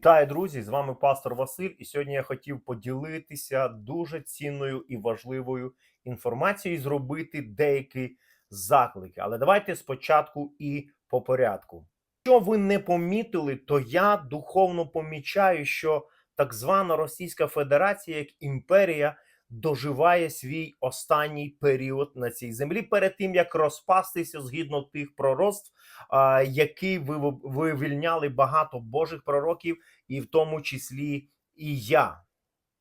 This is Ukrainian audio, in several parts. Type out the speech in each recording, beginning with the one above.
Вітаю, друзі! З вами пастор Василь. І сьогодні я хотів поділитися дуже цінною і важливою інформацією, зробити деякі заклики. Але давайте спочатку і по порядку. Що ви не помітили, то я духовно помічаю, що так звана Російська Федерація як імперія доживає свій останній період на цій землі перед тим як розпастися згідно тих пророцтв, які ви вивільняли багато божих пророків, і в тому числі і я.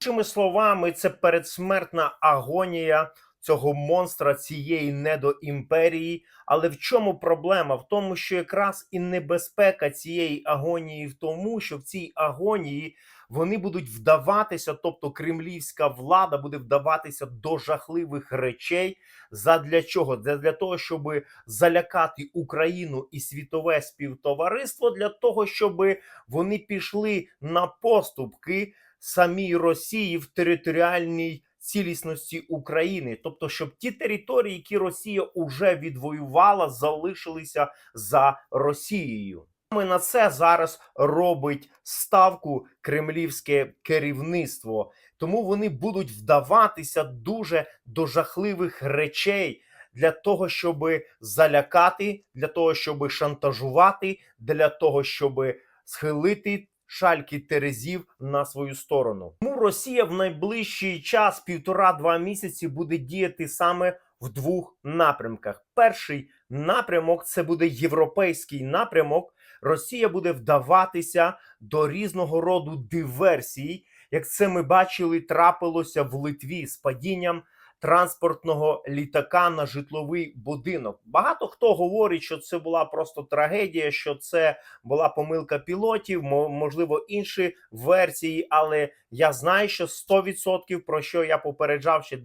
Іншими словами, це передсмертна агонія цього монстра, цієї недоімперії. Але в чому проблема? В тому, що якраз і небезпека цієї агонії в тому, що в цій агонії вони будуть вдаватися, тобто кремлівська влада буде вдаватися до жахливих речей. Задля чого? Для того, щоб залякати Україну і світове співтовариство, для того, щоб вони пішли на поступки самій Росії в територіальній цілісності України, тобто, щоб ті території, які Росія уже відвоювала, залишилися за Росією. Саме на це зараз робить ставку кремлівське керівництво, тому вони будуть вдаватися дуже до жахливих речей для того, щоб залякати, для того, щоб шантажувати, для того, щоб схилити шальки терезів на свою сторону. Росія в найближчий час, півтора-два місяці, буде діяти саме в двох напрямках. Перший напрямок це буде європейський напрямок. Росія буде вдаватися до різного роду диверсій, як це ми бачили, трапилося в Литві з падінням транспортного літака на житловий будинок. Багато хто говорить, що це була просто трагедія, що це була помилка пілотів, можливо, інші версії. Але я знаю, що 100% про що я попереджав ще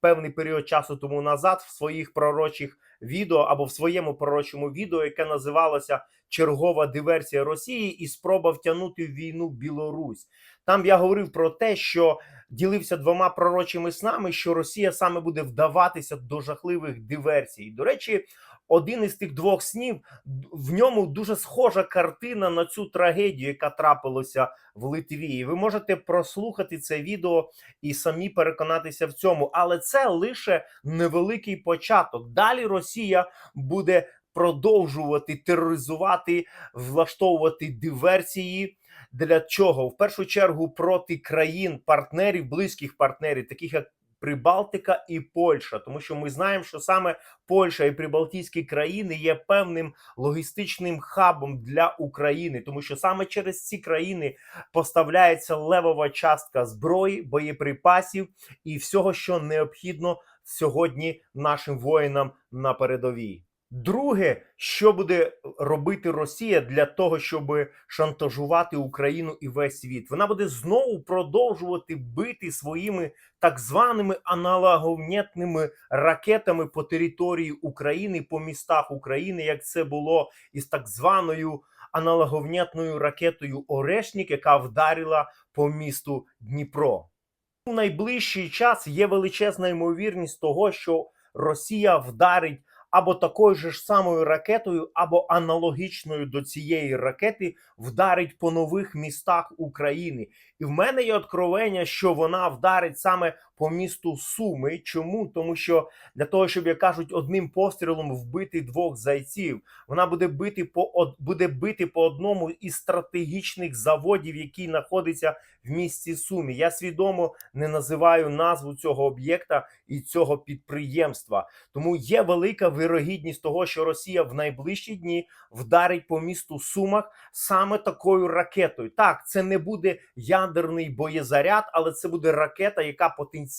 певний період часу тому назад в своїх пророчих відео або в своєму пророчому відео, яке називалося Чергова диверсія Росії і спроба втягнути в війну Білорусь. Там я говорив про те, що ділився двома пророчими снами, що Росія саме буде вдаватися до жахливих диверсій. До речі, один із тих двох снів в ньому дуже схожа картина на цю трагедію, яка трапилася в Литві. І ви можете прослухати це відео і самі переконатися в цьому. Але це лише невеликий початок. Далі Росія буде продовжувати тероризувати, влаштовувати диверсії. Для чого в першу чергу проти країн партнерів, близьких партнерів, таких як Прибалтика і Польща, тому що ми знаємо, що саме Польща і Прибалтійські країни є певним логістичним хабом для України, тому що саме через ці країни поставляється левова частка зброї, боєприпасів і всього, що необхідно сьогодні нашим воїнам на передовій. Друге, що буде робити Росія для того, щоб шантажувати Україну і весь світ, вона буде знову продовжувати бити своїми так званими аналоговнятними ракетами по території України, по містах України, як це було із так званою аналоговнятною ракетою Орешнік, яка вдарила по місту Дніпро. У найближчий час є величезна ймовірність того, що Росія вдарить або такою ж самою ракетою, або аналогічною до цієї ракети вдарить по нових містах України. І в мене є откровення, що вона вдарить саме по місту Суми. Чому? Тому що для того, щоб як кажуть, одним пострілом вбити двох зайців, вона буде бити по буде бити по одному із стратегічних заводів, який знаходиться в місті Сумі. Я свідомо не називаю назву цього об'єкта і цього підприємства. Тому є велика вирогідність того, що Росія в найближчі дні вдарить по місту Сумах саме такою ракетою. Так, це не буде ядерний боєзаряд, але це буде ракета, яка потенційно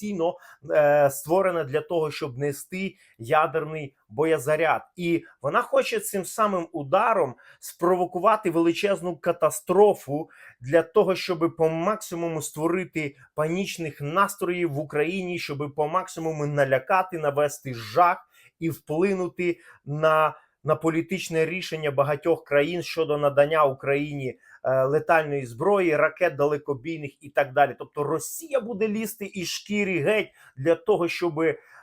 е, створена для того, щоб нести ядерний боєзаряд, і вона хоче цим самим ударом спровокувати величезну катастрофу для того, щоб по максимуму створити панічних настроїв в Україні, щоб по максимуму налякати, навести жах і вплинути на на політичне рішення багатьох країн щодо надання Україні е, летальної зброї, ракет далекобійних і так далі. Тобто Росія буде лізти і шкірі геть для того, щоб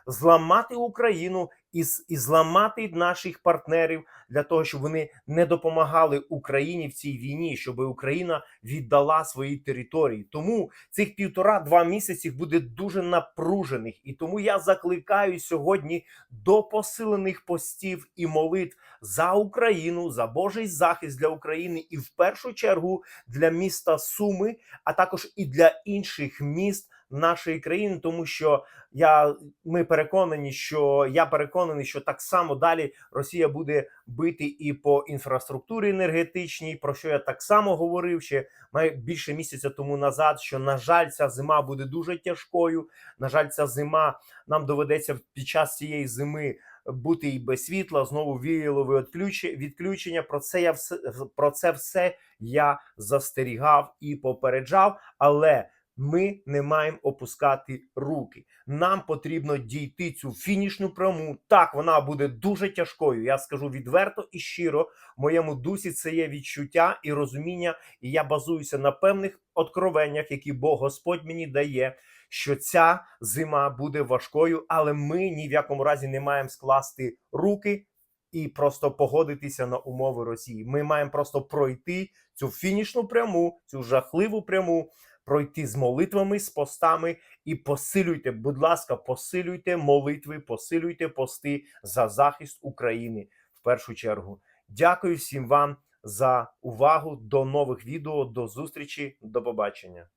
зламати Україну і, і зламати наших партнерів для того, щоб вони не допомагали Україні в цій війні, щоб Україна віддала свої території. Тому цих півтора-два місяці буде дуже напружених, і тому я закликаю сьогодні до посилених постів і молитв за Україну, за Божий захист для України, і в першу чергу для міста Суми, а також і для інших міст нашої країни, тому що я ми переконані, що я переконаний, що так само далі Росія буде бити і по інфраструктурі енергетичній, про що я так само говорив ще більше місяця тому назад. Що на жаль, ця зима буде дуже тяжкою. На жаль, ця зима нам доведеться під час цієї зими бути і без світла, знову віялове відключ- відключення. Про це я все про це все я застерігав і попереджав, але ми не маємо опускати руки. Нам потрібно дійти цю фінішну пряму. Так, вона буде дуже тяжкою. Я скажу відверто і щиро. В моєму дусі це є відчуття і розуміння, і я базуюся на певних откровеннях, які Бог Господь мені дає. Що ця зима буде важкою, але ми ні в якому разі не маємо скласти руки і просто погодитися на умови Росії. Ми маємо просто пройти цю фінішну пряму, цю жахливу пряму, пройти з молитвами, з постами і посилюйте, будь ласка, посилюйте молитви, посилюйте пости за захист України в першу чергу. Дякую всім вам за увагу. До нових відео, до зустрічі, до побачення.